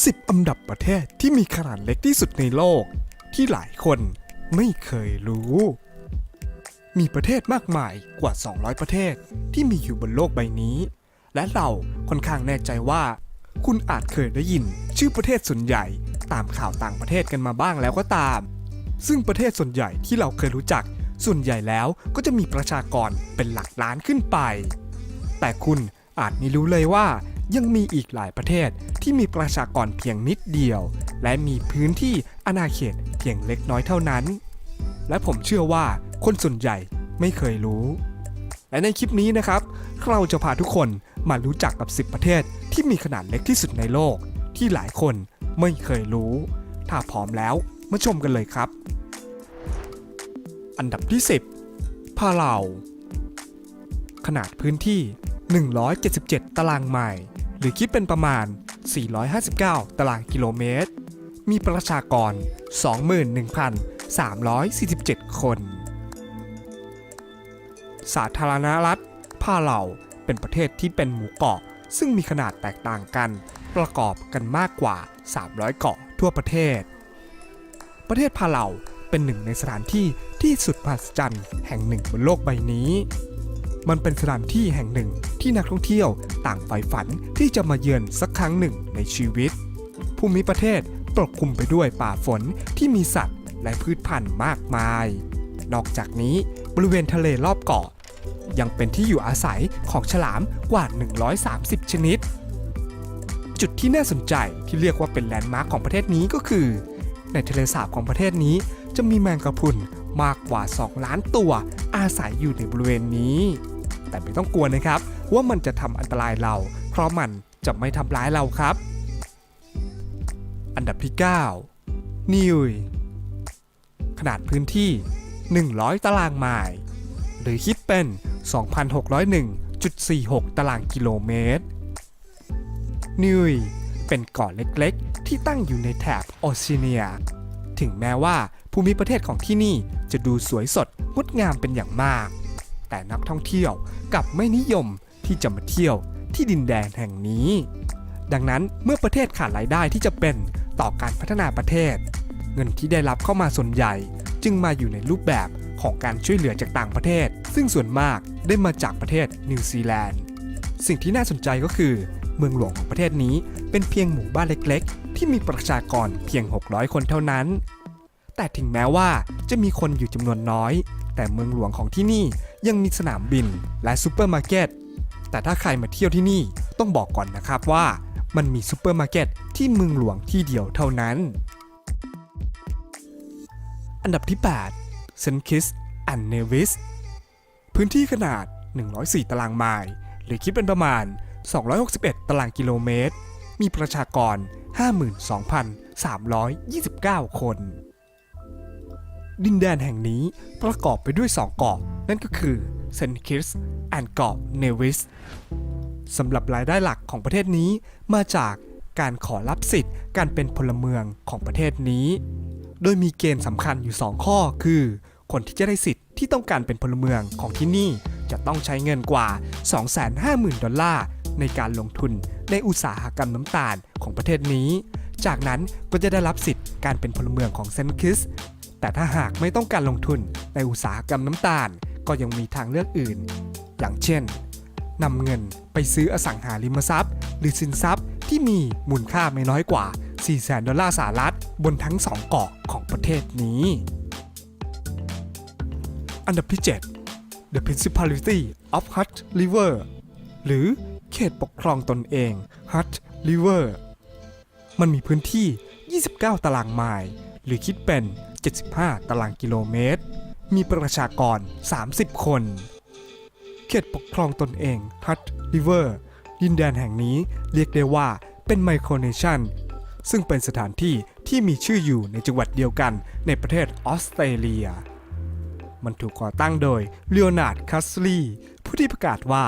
10 อันดับประเทศที่มีขนาดเล็กที่สุดในโลก ที่หลายคนไม่เคยรู้ มีประเทศมากมายกว่า 200 ประเทศที่มีอยู่บนโลกใบนี้ และเราค่อนข้างแน่ใจว่า คุณอาจเคยได้ยิน ชื่อประเทศส่วนใหญ่ตามข่าวต่างประเทศกันมาบ้างแล้วก็ตาม ซึ่งประเทศส่วนใหญ่ที่เราเคยรู้จัก ส่วนใหญ่แล้วก็จะมีประชากรเป็นหลักล้านขึ้นไป แต่คุณอาจไม่รู้เลยว่า ยังมีอีกหลายประเทศที่มีประชากรเพียงนิดเดียว และมีพื้นที่อาณาเขตเพียงเล็กน้อยเท่านั้น และผมเชื่อว่าคนส่วนใหญ่ไม่เคยรู้ และในคลิปนี้นะครับ เราจะพาทุกคนมารู้จักกับ 10 ประเทศที่มีขนาดเล็กที่สุดในโลก ที่หลายคนไม่เคยรู้ ถ้าพร้อมแล้วมาชมกันเลยครับ อันดับที่ 10 พาเลาขนาดพื้นที่ 177 ตารางไมล์ หรือคิดเป็นประมาณ 459 ตารางกิโลเมตร มีประชากร 21,347 คน สาธารณรัฐพาเลาเป็นประเทศที่เป็นหมู่เกาะ ซึ่งมีขนาดแตกต่างกัน ประกอบกันมากกว่า 300 เกาะทั่วประเทศ ประเทศพาเลาเป็นหนึ่งในสถานที่ที่สุดมหัศจรรย์แห่งหนึ่งบนโลกใบนี้ มันเป็นสถานที่แห่งหนึ่งที่นักท่องเที่ยวต่างใฝ่ฝันที่จะมาเยือนสักครั้งหนึ่งในชีวิต ภูมิประเทศปกคลุมไปด้วยป่าฝนที่มีสัตว์และพืชพันธุ์มากมาย นอกจากนี้บริเวณทะเลรอบเกาะ ยังเป็นที่อยู่อาศัยของฉลามกว่า 130 ชนิด จุดที่น่าสนใจที่เรียกว่าเป็นแลนด์มาร์คของประเทศนี้ก็คือ ในทะเลสาบของประเทศนี้จะมีแมงกะพรุนมากกว่า 2 ล้านตัวอาศัยอยู่ในบริเวณนี้ แต่ไม่ต้องกลัวนะครับ ว่ามันจะทำอันตรายเรา เพราะมันจะไม่ทำร้ายเราครับ อันดับที่ 9 นิวยขนาดพื้นที่ 100 ตารางไมล์หรือคิดเป็น 2,601.46 ตารางกิโลเมตร นิวยเป็นเกาะเล็กๆ ที่ตั้งอยู่ในแถบโอเชีเนีย ถึงแม้ว่าภูมิประเทศของที่นี่จะดูสวยสดงดงามเป็นอย่างมาก แต่นักท่องเที่ยวกลับไม่นิยมที่จะมาเที่ยวที่ดินแดนแห่งนี้ ดังนั้นเมื่อประเทศขาดรายได้ที่จะเป็นต่อการพัฒนาประเทศ เงินที่ได้รับเข้ามาส่วนใหญ่ จึงมาอยู่ในรูปแบบของการช่วยเหลือจากต่างประเทศ ซึ่งส่วนมากได้มาจากประเทศนิวซีแลนด์สิ่งที่น่าสนใจก็คือ เมืองหลวงของประเทศนี้เป็นเพียงหมู่บ้านเล็ก ๆ ที่มีประชากรเพียง 600 คนเท่านั้น แต่ถึงแม้ว่าจะมีคนอยู่จำนวนน้อย แต่เมืองหลวงของที่นี่ยังมีสนามบินและซูเปอร์มาร์เก็ต แต่ถ้าใครมาเที่ยวที่นี่ต้องบอกก่อนนะครับว่ามันมีซูเปอร์มาร์เก็ตที่เมืองหลวงที่เดียวเท่านั้น อันดับที่8เซนคิสแอนเนวิสพื้นที่ขนาด 104 ตารางไมล์ หรือคิดเป็นประมาณ 261 ตารางกิโลเมตร มีประชากร 52,329 คน ดินแดนแห่งนี้ประกอบไปด้วย 2 เกาะนั่นก็คือเซนคิสแอนเกาะเนวิสสำหรับรายได้หลักของประเทศนี้มาจากการขอรับสิทธิ์การเป็นพลเมืองของประเทศนี้ โดยมีเกณฑ์สำคัญอยู่ 2 ข้อคือ คนที่จะได้สิทธิ์ที่ต้องการเป็นพลเมืองของที่นี่จะต้องใช้เงินกว่า 250,000 ดอลลาร์ในการลงทุนในอุตสาหกรรมน้ำตาลของประเทศนี้ จากนั้นก็จะได้รับสิทธิ์การเป็นพลเมืองของเซนคิส แต่ถ้าหากไม่ต้องการลงทุนในอุตสาหกรรมน้ำตาล ก็ยังมีทางเลือกอื่น อย่างเช่นนำเงินไปซื้ออสังหาริมทรัพย์ หรือสินทรัพย์ที่มีมูลค่าไม่น้อยกว่า 400,000 ดอลลาร์สหรัฐ บนทั้ง 2 เกาะของประเทศนี้ อันดับที่ 7 The Principality of Hutt River หรือเขตปกครองตนเอง Hutt River มันมีพื้นที่ 29 ตารางไมล์ หรือคิดเป็น 75 ตารางกิโลเมตร มีประชากร 30 คน เขตปกครองตนเองฮัตริเวอร์ดินแดนแห่งนี้เรียกได้ว่าเป็นไมโครเนชันซึ่งเป็นสถานที่ที่มีชื่ออยู่ในจังหวัดเดียวกันในประเทศออสเตรเลีย มันถูกก่อตั้งโดยเลโอนาร์ดคัสลีผู้ที่ประกาศว่า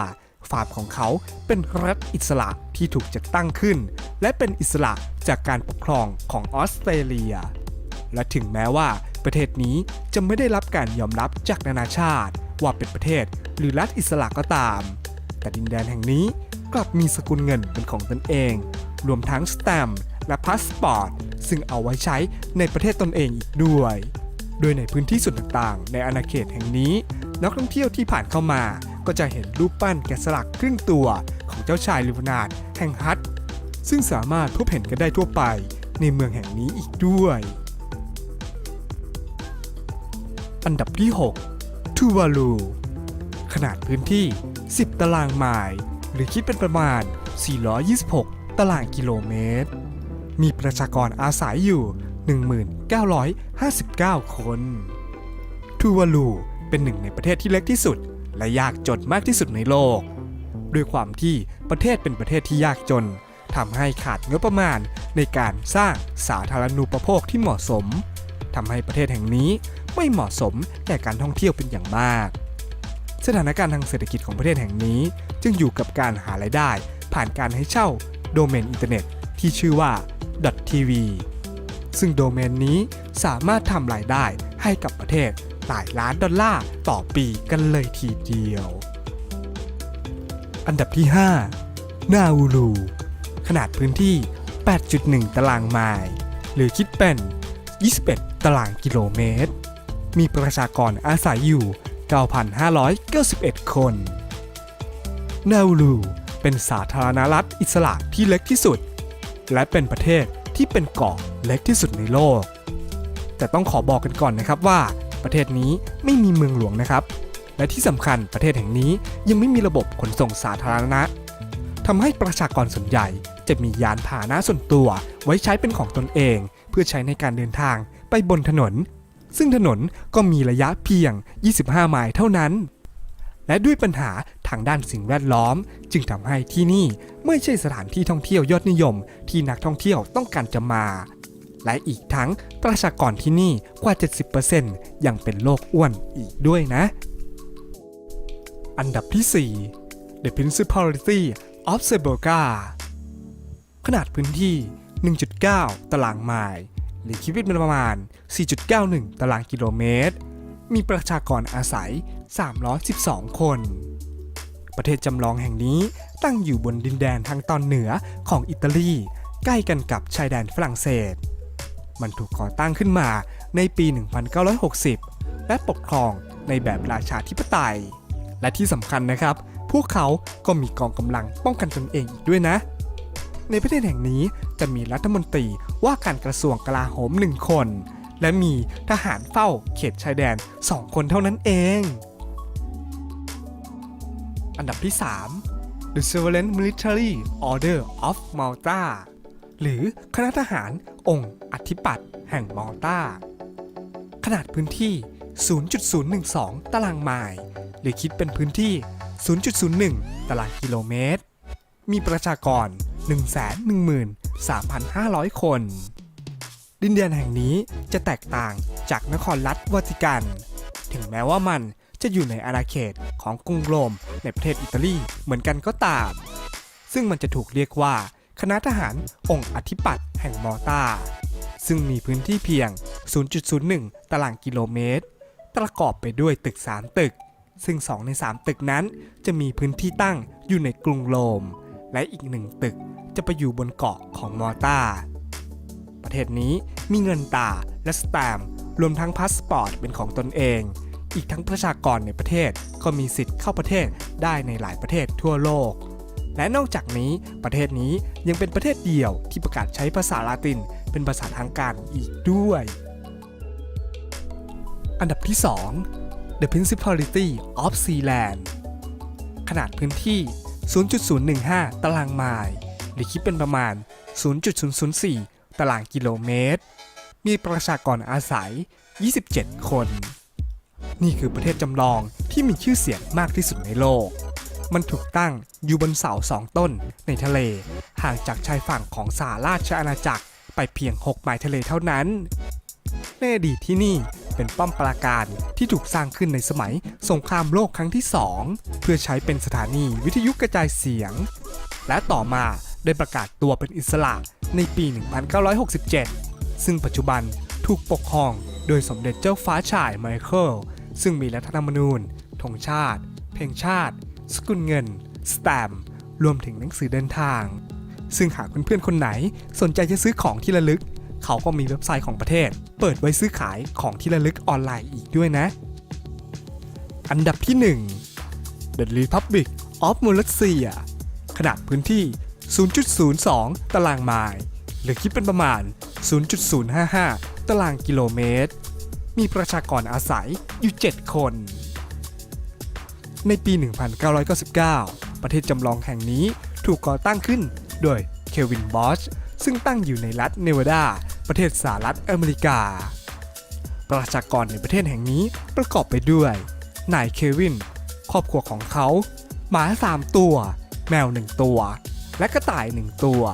ฟาร์มของเขาเป็นรัฐอิสระที่ถูกจัดตั้งขึ้น และเป็นอิสระจากการปกครองของออสเตรเลีย และถึงแม้ว่าประเทศนี้จะไม่ได้รับการยอมรับจากนานาชาติ ว่าเป็นประเทศหรือรัฐอิสระก็ตาม แต่ดินแดนแห่งนี้กลับมีสกุลเงินเป็นของตนเอง รวมทั้งสแตมป์และพาสปอร์ตซึ่งเอาไว้ใช้ในประเทศตนเองอีกด้วย โดยในพื้นที่ส่วนต่างๆ ในอาณาเขตแห่งนี้ นักท่องเที่ยวที่ผ่านเข้ามา ก็จะเห็นรูปปั้นแกะสลักครึ่งตัวของเจ้าชายลิวนาดแห่งฮัตซึ่งสามารถพบเห็นกันได้ทั่วไปในเมืองแห่งนี้อีกด้วย อันดับที่ 6 ทูวาลู ขนาดพื้นที่ 10 ตารางไมล์ หรือคิดเป็นประมาณ 426 ตารางกิโลเมตร มีประชากรอาศัยอยู่ 1959 คน ทูวาลูเป็นหนึ่งในประเทศที่เล็กที่สุด และยากจนมากที่สุดในโลก ด้วยความที่ประเทศเป็นประเทศที่ยากจนทำให้ขาดงบประมาณในการสร้างสาธารณูปโภคที่เหมาะสมทำให้ประเทศแห่งนี้ ไม่เหมาะสมแก่การท่องเที่ยวเป็นอย่างมาก สถานการณ์ทางเศรษฐกิจของประเทศแห่งนี้ จึงอยู่กับการหารายได้ ผ่านการให้เช่า โดเมนอินเทอร์เน็ต ที่ชื่อว่า .tv ซึ่งโดเมนนี้สามารถทำรายได้ให้กับประเทศหลายล้านดอลลาร์ต่อปีกันเลยทีเดียว อันดับที่ 5 นาอูลูขนาดพื้นที่ 8.1 ตารางไมล์ หรือคิดเป็น 21 ตารางกิโลเมตร มีประชากรอาศัยอยู่ 9,591 คน นาอูลูเป็นสาธารณรัฐอิสระที่เล็กที่สุด และเป็นประเทศที่เป็นเกาะเล็กที่สุดในโลก แต่ต้องขอบอกกันก่อนนะครับว่า ประเทศนี้ไม่มีเมืองหลวงนะครับ และที่สำคัญประเทศแห่งนี้ยังไม่มีระบบขนส่งสาธารณะทำให้ประชากรส่วนใหญ่จะมียานพาหนะส่วนตัวไว้ใช้เป็นของตนเอง เพื่อใช้ในการเดินทางไปบนถนน ซึ่งถนนก็มีระยะเพียง 25 ไมล์เท่านั้น และด้วยปัญหาทางด้านสิ่งแวดล้อม จึงทำให้ที่นี่ไม่ใช่สถานที่ท่องเที่ยวยอดนิยม ที่นักท่องเที่ยวต้องการจะมา และอีกทั้งประชากรที่นี่กว่า 70%ยังเป็นโรคอ้วนอีกด้วยนะ อันดับที่ 4 The Principality of s e b o g a ขนาดพื้นที่ 1.9 ตารางไมล์หรือคิดเป็นประมาณ 4.91 ตารางกิโลเมตร มีประชากรอาศัย 312 คน ประเทศจำลองแห่งนี้ตั้งอยู่บนดินแดนทางตอนเหนือของอิตาลี ใกล้กันกับชายแดนฝรั่งเศส มันถูกก่อตั้งขึ้นมาในปี 1960 และปกครองในแบบราชาธิปไตย และที่สำคัญนะครับ พวกเขาก็มีกองกำลังป้องกันตนเองอีกด้วยนะในประเทศแห่งนี้จะมีรัฐมนตรีว่าการกระทรวงกลาโหมหนึ่งคน และมีทหารเฝ้าเขตชายแดน 2 คนเท่านั้นเอง อันดับที่ 3 The Sovereign Military Order of Malta หรือคณะทหารองค์อธิปัตย์แห่งมัลตาขนาดพื้นที่ 0.012 ตารางไมล์หรือคิดเป็นพื้นที่ 0.01 ตารางกิโลเมตร มีประชากร 113,500 คน ดินแดนแห่งนี้จะแตกต่างจากนครรัฐวาติกัน ถึงแม้ว่ามันจะอยู่ในอาณาเขตของกรุงโรมในประเทศอิตาลีเหมือนกันก็ตาม ซึ่งมันจะถูกเรียกว่าคณะทหารองค์อธิปัตย์แห่งมอตาซึ่งมีพื้นที่เพียง 0.01 ตารางกิโลเมตร ประกอบไปด้วยตึก 3 ตึก ซึ่ง 2 ใน 3 ตึกนั้นจะมีพื้นที่ตั้งอยู่ในกรุงโรม และอีกหนึ่งตึกจะไปอยู่บนเกาะของมอตา เทศนี้มีเงินตราและสแตมรวมทั้งพาสปอร์ตเป็นของตนเอง อีกทั้งประชากรในประเทศก็มีสิทธิ์เข้าประเทศได้ในหลายประเทศทั่วโลก และนอกจากนี้ประเทศนี้ยังเป็นประเทศเดียวที่ประกาศใช้ภาษาลาตินเป็นภาษาทางการอีกด้วย อันดับที่ 2 The Principality of Sealand ขนาดพื้นที่ 0.015 ตารางไมล์หรือคิดเป็นประมาณ 0.004 ตารางกิโลเมตร มีประชากรอาศัย 27 คน นี่คือประเทศจำลองที่มีชื่อเสียงมากที่สุดในโลก มันถูกตั้งอยู่บนเสาสองต้นในทะเล ห่างจากชายฝั่งของสหราชอาณาจักรไปเพียง 6 ไมล์ทะเลเท่านั้นในอดีตที่นี่เป็นป้อมปราการที่ถูกสร้างขึ้นในสมัยสงครามโลกครั้งที่2เพื่อใช้เป็นสถานีวิทยุกระจายเสียง และต่อมาได้ประกาศตัวเป็นอิสระ ในปี 1967 ซึ่งปัจจุบันถูกปกครองโดยสมเด็จเจ้าฟ้าชายไมเคิล ซึ่งมีรัฐธรรมนูญ ธงชาติ เพลงชาติ สกุลเงิน สแตมป์รวมถึงหนังสือเดินทาง ซึ่งหากเพื่อนๆคนไหนสนใจจะซื้อของที่ระลึก เขาก็มีเว็บไซต์ของประเทศ เปิดไว้ซื้อขายของที่ระลึกออนไลน์อีกด้วยนะ อันดับที่ 1 The Republic of Molossia ขนาดพื้นที่ 0.02 ตารางไมล์ หรือคิดเป็นประมาณ 0.055 ตารางกิโลเมตร มีประชากรอาศัยอยู่ 7 คน ในปี 1999 ประเทศจำลองแห่งนี้ถูกก่อตั้งขึ้นโดยเควินบอชซึ่งตั้งอยู่ในรัฐเนวาดา ประเทศสหรัฐอเมริกา ประชากรในประเทศแห่งนี้ประกอบไปด้วย นายเควิน ครอบครัวของเขา หมา 3 ตัว แมว 1 ตัว และกระต่าย1ตัว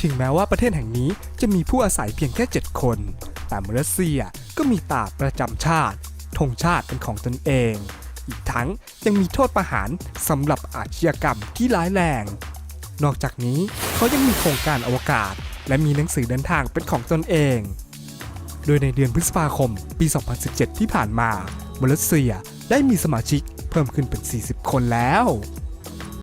ถึงแม้ว่าประเทศแห่งนี้จะมีผู้อาศัยเพียงแค่ 7 คน แต่มาเลเซียก็มีตาประจำชาติธงชาติเป็นของตนเอง อีกทั้งยังมีโทษประหารสำหรับอาชญากรรมที่ร้ายแรง นอกจากนี้เขายังมีโครงการอวกาศ และมีหนังสือเดินทางเป็นของตนเอง โดยในเดือนพฤษภาคมปี 2017 ที่ผ่านมามาเลเซียได้มีสมาชิกเพิ่มขึ้นเป็น 40 คนแล้ว